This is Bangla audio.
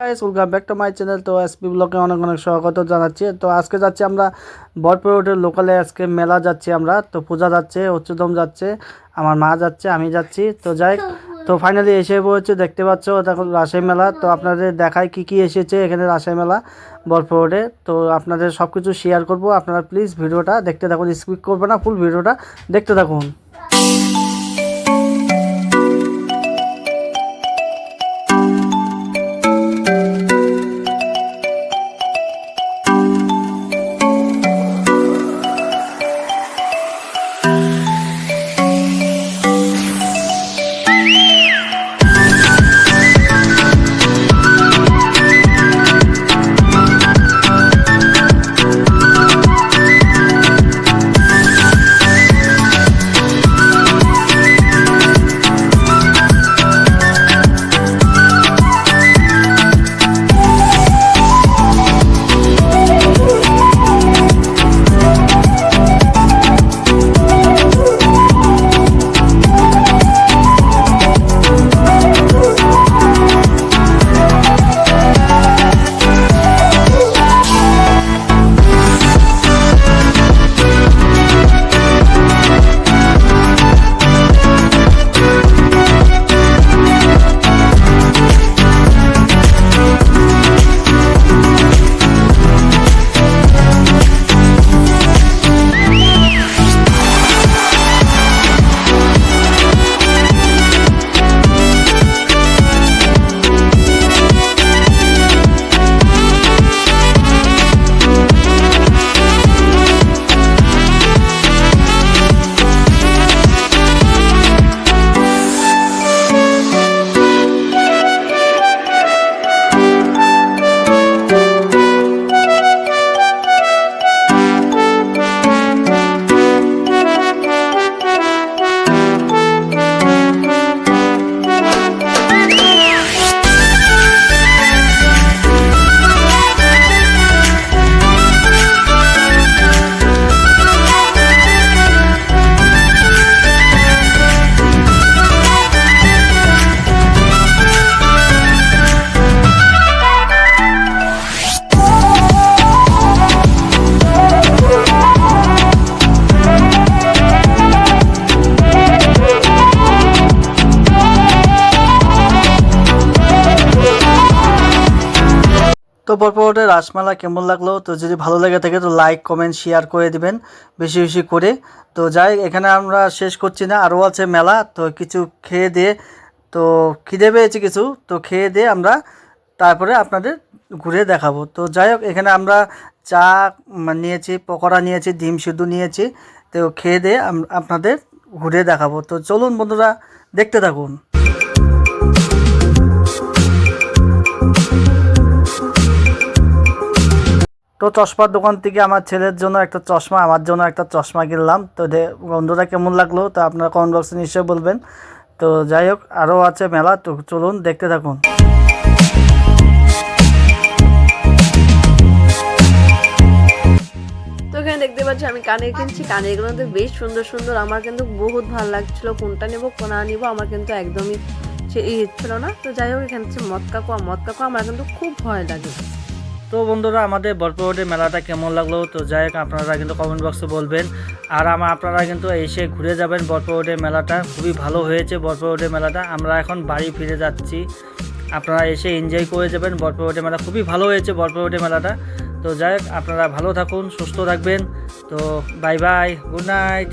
Guys welcome back to my channel তো এসপি ব্লগে অনেক অনেক স্বাগত জানাচ্ছি। তো আজকে যাচ্ছি আমরা বরপুর রোডের লোকালে আজকে মেলা যাচ্ছি আমরা। তো পূজা যাচ্ছে উচ্চদম যাচ্ছে, আমার মা যাচ্ছে, আমি যাচ্ছি। তো যাই তো ফাইনালি এসে পড়েছে, দেখতে পাচ্ছ, দেখো রাজশাহী মেলা। তো আপনাদের দেখায় কি কি এসেছে এখানে রাজশাহী মেলা বরপুর রোডে তো আপনাদের সব কিছু শেয়ার করব। আপনারা প্লিজ ভিডিওটা দেখতে থাকুন স্কিপ করবে না ফুল ভিডিওটা দেখতে থাকুন। তো পরপরে রাসমেলা কেমন লাগল? তো যদি ভালো লেগে থাকে, তো লাইক কমেন্ট শেয়ার করে দিবেন বেশি বেশি করে। তো যাই, এখানে আমরা শেষ করছি না। আরও আছে মেলা, তো কিছু খেয়ে দিয়ে, তো খিদে পেয়েছি কিছু, তো খেয়ে দিয়ে আমরা তারপরে আপনাদের ঘুরে দেখাবো। তো যাই হোক, এখানে আমরা চা নিয়েছি, পকোড়া নিয়েছি, ডিম সিদ্ধ নিয়েছি। তো খেয়ে দিয়ে আপনাদের ঘুরে দেখাবো। তো চলুন বন্ধুরা, দেখতে থাকুন। তো চশমার দোকান থেকে আমার ছেলের জন্য একটা চশমা, আমার জন্য একটা চশমা কিনলাম। তো বন্ধুরা কেমন লাগল? তো আপনারা কমেন্ট বক্সে নিশ্চয়ই বলবেন। তো যাই হোক আরও আছে মেলা, তো চলুন দেখতে থাকুন। তো এখানে দেখতে পাচ্ছি, আমি কানের কিনছি। কানেরগুলো কিন্তু বেশ সুন্দর সুন্দর। আমার কিন্তু বহুত ভালো লাগছিল। কোনটা নেব কোনা নিবো, আমার কিন্তু একদমই সে ই ছিল না। তো যাই হোক, এখানে হচ্ছে মদ কাকু। মদ কাকু আমার কিন্তু খুব ভয় লাগে। তো বন্ধুরা, আমাদের বরপরোডের মেলাটা কেমন লাগল? তো যাই হোক, আপনারা কিন্তু কমেন্ট বক্সে বলবেন। আর আমার আপনারা কিন্তু এসে ঘুরে যাবেন বরপরোডের মেলাটা। খুবই ভালো হয়েছে বরপরোডের মেলাটা। আমরা এখন বাড়ি ফিরে যাচ্ছি। আপনারা এসে এনজয় করে যাবেন বরপরোডের মেলা। খুবই ভালো হয়েছে বরপরোডের মেলাটা। তো যাই হোক, আপনারা ভালো থাকুন, সুস্থ থাকবেন। তো বাই বাই গুড নাইট